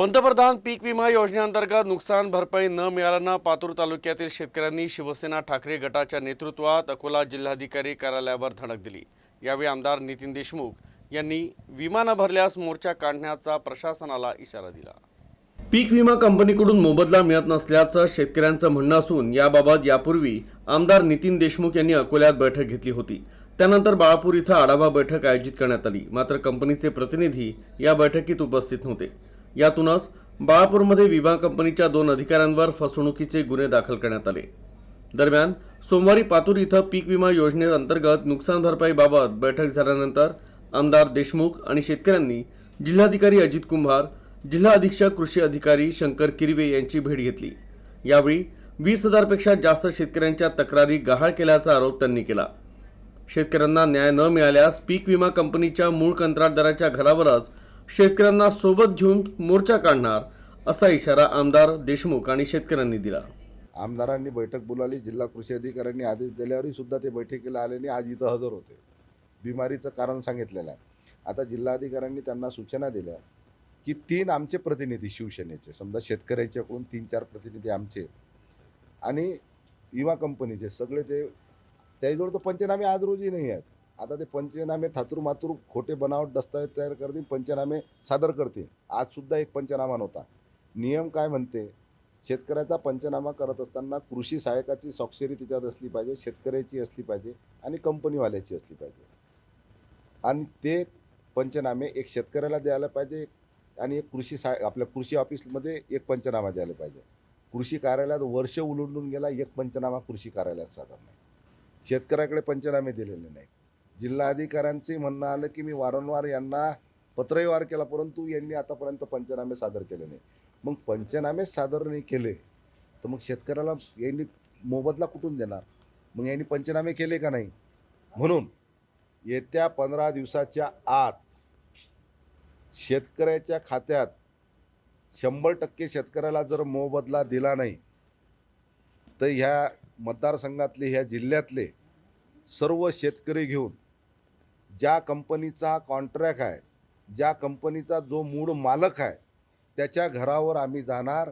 पंतप्रधान पीक विमा योजनेअंतर्गत नुकसान भरपाई न मिळाल्यानं पातूर तालुक्यातील शेतकऱ्यांनी शिवसेना ठाकरे गटाच्या नेतृत्वात अकोला जिल्हाधिकारी कार्यालयावर धडक दिली. यावेळी आमदार नितीन देशमुख यांनी विमा न भरल्यास मोर्चा काढण्याचा प्रशासनाला इशारा दिला. पीक विमा कंपनीकडून मोबदला मिळत नसल्याचं शेतकऱ्यांचं म्हणणं असून याबाबत यापूर्वी आमदार नितीन देशमुख यांनी अकोल्यात बैठक घेतली होती. त्यानंतर बाळापूर इथं आढावा बैठक आयोजित करण्यात आली. मात्र कंपनीचे प्रतिनिधी या बैठकीत उपस्थित नव्हते. यातूनच बाळापूरमध्ये विमा कंपनीच्या दोन अधिकाऱ्यांवर फसवणुकीचे गुन्हे दाखल करण्यात आले. दरम्यान सोमवारी पातूर इथं पीक विमा योजनेअंतर्गत नुकसान भरपाईबाबत बैठक झाल्यानंतर आमदार देशमुख आणि शेतकऱ्यांनी जिल्हाधिकारी अजित कुंभार जिल्हा अधीक्षक कृषी अधिकारी शंकर किरवे यांची भेट घेतली. यावेळी वीस हजारपेक्षा जास्त शेतकऱ्यांच्या तक्रारी गहाळ केल्याचा आरोप त्यांनी केला. शेतकऱ्यांना न्याय न मिळाल्यास पीक विमा कंपनीच्या मूळ कंत्राटदाराच्या घरावरच शेतकऱ्यांना सोबत घेऊन मोर्चा काढणार असा इशारा आमदार देशमुख आणि शेतकऱ्यांनी दिला. आमदारांनी बैठक बोलावली जिल्हा कृषी अधिकाऱ्यांनी आदेश दिल्यावरही सुद्धा ते बैठकीला आले आणि आज इथं हजर होते. बिमारीचं कारण सांगितलेलं आहे. आता जिल्हाधिकाऱ्यांनी त्यांना सूचना दिल्या की तीन आमचे प्रतिनिधी शिवसेनेचे समजा शेतकऱ्याच्याकडून तीन चार प्रतिनिधी आमचे आणि विमा कंपनीचे सगळे ते त्याच्याजवळ तर पंचनामे आज रोजी नाही आहेत. आता ते पंचनामे थातूर मातूर खोटे बनावट दस्तावेज तयार करतील पंचनामे सादर करतील. आजसुद्धा एक पंचनामा नव्हता. नियम काय म्हणते? शेतकऱ्याचा पंचनामा करत असताना कृषी सहायकाची स्वाक्षरी त्याच्यात असली पाहिजे शेतकऱ्याची असली पाहिजे आणि कंपनीवाल्याची असली पाहिजे. आणि ते पंचनामे एक शेतकऱ्याला द्यायला पाहिजे आणि एक कृषी सहाय आपल्या कृषी ऑफिसमध्ये एक पंचनामा द्यायला पाहिजे. कृषी कार्यालयात वर्ष उलंडून गेला एक पंचनामा कृषी कार्यालयात सादर नाही. शेतकऱ्याकडे पंचनामे दिलेले नाहीत. जिल्हाधिकाऱ्यांचे म्हणणं आलं की मी वारंवार यांना पत्रव्यवहार केला परंतु यांनी आतापर्यंत पंचनामे सादर केले नाही. मग पंचनामे सादर नाही केले तर मग शेतकऱ्याला यांनी मोबदला कुठून देणार? मग यांनी पंचनामे केले का नाही? म्हणून येत्या पंधरा दिवसाच्या आत शेतकऱ्याच्या खात्यात शंभर टक्के शेतकऱ्याला जर मोबदला दिला नाही तर ह्या मतदारसंघातले ह्या जिल्ह्यातले सर्व शेतकरी घेऊन ज्या कंपनीचा कॉन्ट्रॅक्ट आहे ज्या कंपनीचा जो मूळ मालक आहे त्याच्या घरावर आम्ही जाणार.